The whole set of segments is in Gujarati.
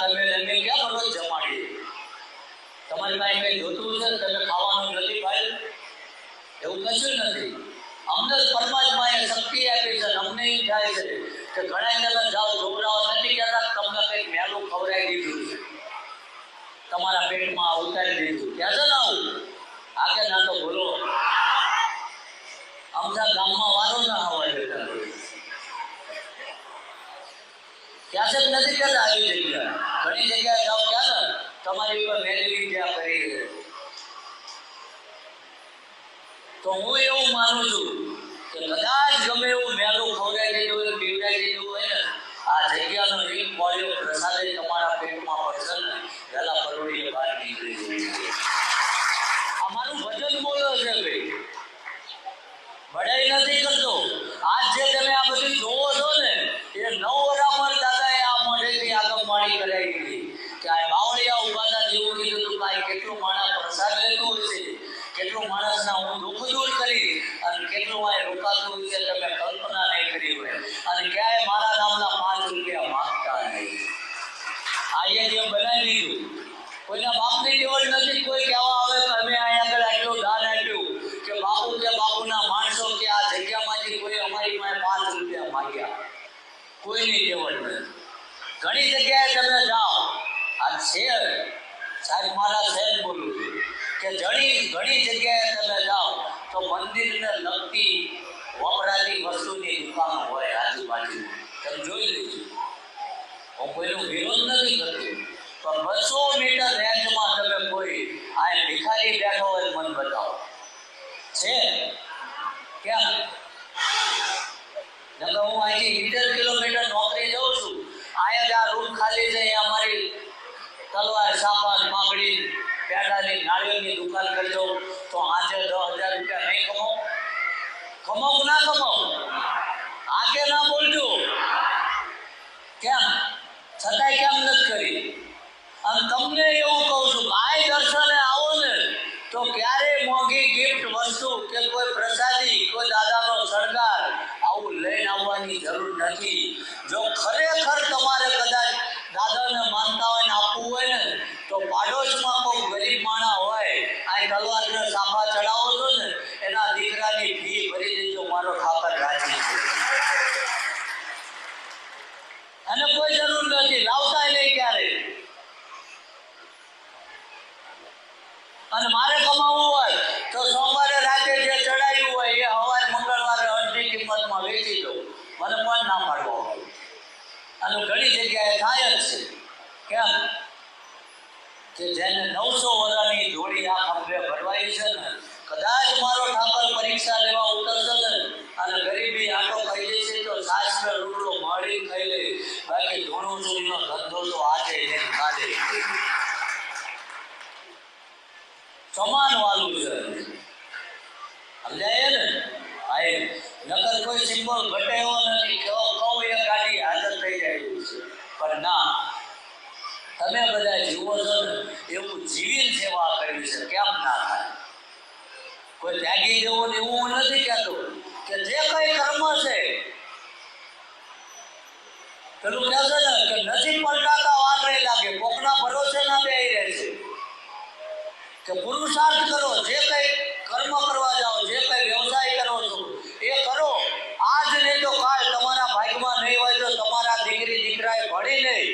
તમે એમને ક્યાં મનોજ જમાડી તમારી પાસે જોતું છે? તમે ખાવાનું નથી ખાયું એવું કશું નથી. અમને પરમાત્માએ શક્તિ આપી છે. અમને એમ છે કે ઘણા જાઓ છોકરાઓ નથી કહેતા તમને કંઈક મેલું ખવડાવી દીધું છે તમારા પેટમાં ઉતારી દીધું ક્યાં છે ને આવું આગે ના તો બોલો અમદા ગામમાં વારો ના હવા દેતા છે નથી કરતા, આવી જગ્યા ઘણી જગ્યાએ જાઓ ક્યાં તમારી ઉપર મેળવી ત્યાં કરી તો હું એવું માનું છું કે કદાચ ગમે એવું મેલું ખવડાવી ગયું હોય, પીવડાઈ ગયું હોય ને, આ જગ્યાનો એક બોલ્યો પ્રસાદે તમારા પેટમાં પડશે ને વહેલા પરોડીએ બહાર નીકળી જવું આ મારું ભજન બોલ્યો છે ભાઈ બડાઈ નથી કરતો આજ જે તમે આ બધું જોવો છો ને એ નવ વરામર દાદાએ આ મોઢેથી આગમવાણી કરાવી દીધી કે આ બાવળિયા ઊભા હતા જેવું કીધું હતું કે આ કેટલું માણસ પ્રસાદ લેતું હશે કેટલું માણસના હું દુઃખ કરી અને કેટલું આ રોકાતું હશે તમે કલ્પના નહીં કરી હોય. અને ક્યાંય મારા નામના પાંચ રૂપિયા માંગતા નહીં. આઈએ જે બનાવી દીધું. કોઈના બાપની ટેવડ નથી, કોઈ કહેવા આવે કે અમે અહીંયા આગળ આટલું દાન આપ્યું કે બાપુ કે બાપુના માણસો કે આ જગ્યામાંથી કોઈ અમારી પાસે પાંચ રૂપિયા માંગ્યા. કોઈની ટેવડ નથી. ઘણી જગ્યાએ તમે જાઓ. આ શેર સાહેબ, મારા શહેર બોલું છું. કે ઘણી ઘણી જગ્યાએ તમે જાઓ તો મંદિરને લગતી વપરાતી વસ્તુની દુકાનો હોય આજુબાજુ તમે જોઈ લેજો. હું કોઈનો વિરોધ નથી કરતો. પણ બસો મીટર રેન્જમાં તમે કોઈ આ ભિખારી બેઠો હોય મને બતાવો. છે? કેમ? નકર હું અહીંથી મીટર કિલોમીટર નોકરી જાઉં છું. અહીંયા જ આ રૂમ ખાલી છે, અહીંયા અમારી તલવાર સાપાન પાપડી પેડાની નાળિયેરની દુકાન કરજો, તો આજે દસ હજાર રૂપિયા નહીં કમાઉં કમાવું ના કમાવું? આગે ના બોલજો. કેમ? છતાંય કેમ નથી કરી? અને તમને એવું કહું છું આય દર્શને આવો ને, તો ક્યારેય મોંઘી ગિફ્ટ વસ્તુ કે કોઈ પ્રસાદી, કોઈ દાદાનો શણગાર આવું લઈને આવવાની જરૂર નથી. જો ખરેખર તમારે કદાચ દાદાને માનતા હોય ને આપવું હોય ને તો પાડોશમાં કોઈ ગરીબ માણા હોય આ તલવારને સાંભા ચડાવો છો ને, એના દીકરાની ફી ભરી દેજો, મારો ઠાકર રાજી છે. અને કોઈ જરૂર નથી, લાવતા નહીં ક્યારે અને મારે કમાવું હોય, તો સોમવારે રાતે જે ચડાયું હોય, એ સવારે મંગળવારે અડધી કિંમતમાં વેચી દઉં. મને પણ ના પાડવો અને ઘણી જગ્યાએ થાય જ છે. કેમ? કે જેને નવસો વર્ષની જોડી આ ખંભે ભરવાઈ છે ને, કદાચ મારો ઠાકર પરીક્ષા લેવા ઉતરશે ને, અને ગરીબી આટો ખાઈ જશે તો શાસ્ત્ર રૂડો મળી ખાઈ લે. બાકી ધૂણું ચોરીનો ધંધો તો આજે ને કાલે. સમાન વાલું છે. સમજાય ને? એ નકર કોઈ સિમ્બોલ ઘટે એવો નથી. કહો કહું એ ગાડી હાજર થઈ જાય છે. પણ ના તમે બધા જીવો છો ને એવું જીવીને સેવા કરવી છે, કેમ ના થાય? કોઈ ત્યાગી જવો ને એવું નથી કહેતો, કે જે કઈ કર્મ છે, પેલું કહે છે ને કે નથી પલટાતા વાર નહીં લાગે, કોકના ભરોસે ના બે રહે છે. કે પુરુષાર્થ કરો, જે કઈ કર્મ કરવા જાઓ, જે કઈ વ્યવસાય કરો છો એ કરો આજ નહીં તો કાલ તમારા ભાગમાં નહીં હોય તો તમારા દીકરી દીકરાએ ભણી નહીં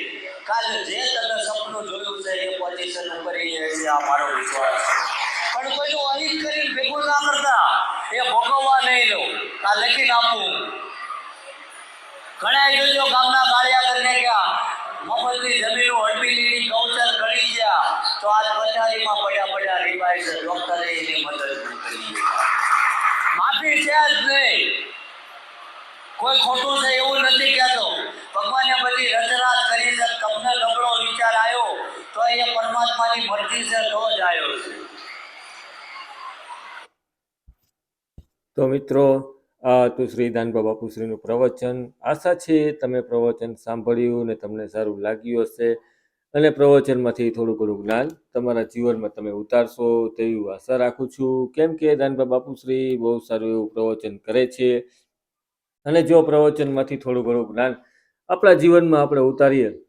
કાલ જે તમે સપનું જોયું છે, એ પોઝિશન ઉપર એ છે આ મારો વિશ્વાસ. પણ કોઈનું અહીં કરીને ભેગું ના કરતા, એ ભોગવવા નહીં લો આ લખી આપવું ઘણા જોજો ગામના ગાળિયા કરીને ગયા મફતની જમીનો હડપી લીધી, ગૌચર ગળી ગયા. તો આજ પથારીમાં પડ્યા પડ્યા રીબાય છે ડોક્ટરે એની મદદ કરી માફી છે જ નહીં. કોઈ ખોટું છે એવું નથી કહેતો. ભગવાને બધી તો એ પરમાત્માની મરજી છે, તો જ આવ્યો છે. તો મિત્રો, આ હતું શ્રી દાનબા બાપુશ્રીનું પ્રવચન. આશા છે તમે પ્રવચન સાંભળ્યું ને તમને સારું લાગ્યું હશે. અને પ્રવચનમાંથી થોડું ઘણું જ્ઞાન તમારા જીવનમાં તમે ઉતારશો તેવી આશા રાખું છું. કેમ કે દાનબા બાપુશ્રી બહુ સારું એવું પ્રવચન કરે છે. અને જો પ્રવચનમાંથી થોડું ઘણું જ્ઞાન આપણા જીવનમાં આપણે ઉતારીએ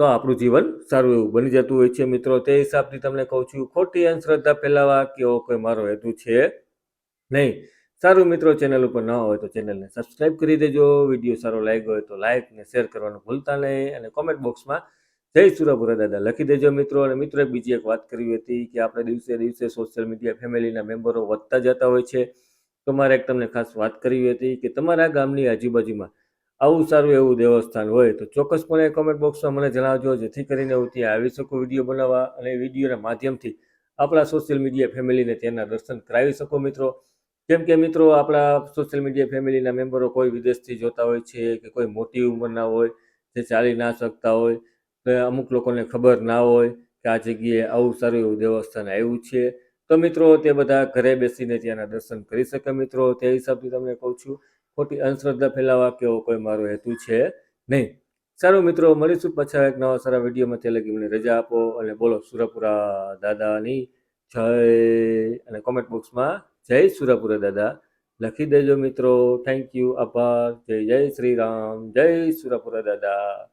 તો આપણું જીવન સારું એવું બની જતું હોય છે મિત્રો. તે હિસાબથી તમને કહું છું, ખોટી અંધશ્રદ્ધા ફેલાવા કે કોઈ મારો હેતુ છે નહીં. સારું મિત્રો, ચેનલ ઉપર ન હોય તો ચેનલને સબસ્ક્રાઇબ કરી દેજો. વીડિયો સારો લાગ્યો હોય તો લાઇક ને શેર કરવાનું ભૂલતા નહીં અને કોમેન્ટ બોક્સમાં જય સુરાપુરા દાદા લખી દેજો મિત્રો. અને મિત્રો બીજી એક વાત કરવી હતી કે આપણે દિવસે દિવસે સોશિયલ મીડિયા ફેમિલીના મેમ્બરો વધતા જતા હોય છે. તો મારે એક તમને ખાસ વાત કરવી હતી કે તમારા ગામની આજુબાજુમાં આવું સારું એવું દેવસ્થાન હોય તો ચોક્કસપણે કોમેન્ટ બોક્સમાં મને જણાવજો, જેથી કરીને હું ત્યાં આવી શકું વીડિયો બનાવવા અને વિડીયોના માધ્યમથી આપણા સોશિયલ મીડિયા ફેમિલીને તેના દર્શન કરાવી શકો મિત્રો. કેમ કે મિત્રો, આપણા સોશિયલ મીડિયા ફેમિલીના મેમ્બરો કોઈ વિદેશથી જોતા હોય છે કે કોઈ મોટી ઉંમરના હોય, જે ચાલી ના શકતા હોય કે અમુક લોકોને ખબર ના હોય કે આ જગ્યાએ આવું સારું એવું દેવસ્થાન આવ્યું છે. તો મિત્રો, તે બધા ઘરે બેસીને ત્યાંના દર્શન કરી શકે મિત્રો. તે હિસાબથી તમને કહું છું ખોટી અંધશ્રદ્ધા ફેલાવા કે એવો કોઈ મારો હેતુ છે નહીં. સારું મિત્રો, મળીશું પાછા એક નવા સારા વિડીયોમાં. ત્યાં લગી મને રજા આપો અને બોલો સુરપુરા દાદાની જય અને કોમેન્ટ બોક્સમાં જય સુરપુરા દાદા. લખી દેજો મિત્રો. થેન્ક યુ આભાર. જય જય શ્રી રામ. જય સુરપુરા દાદા.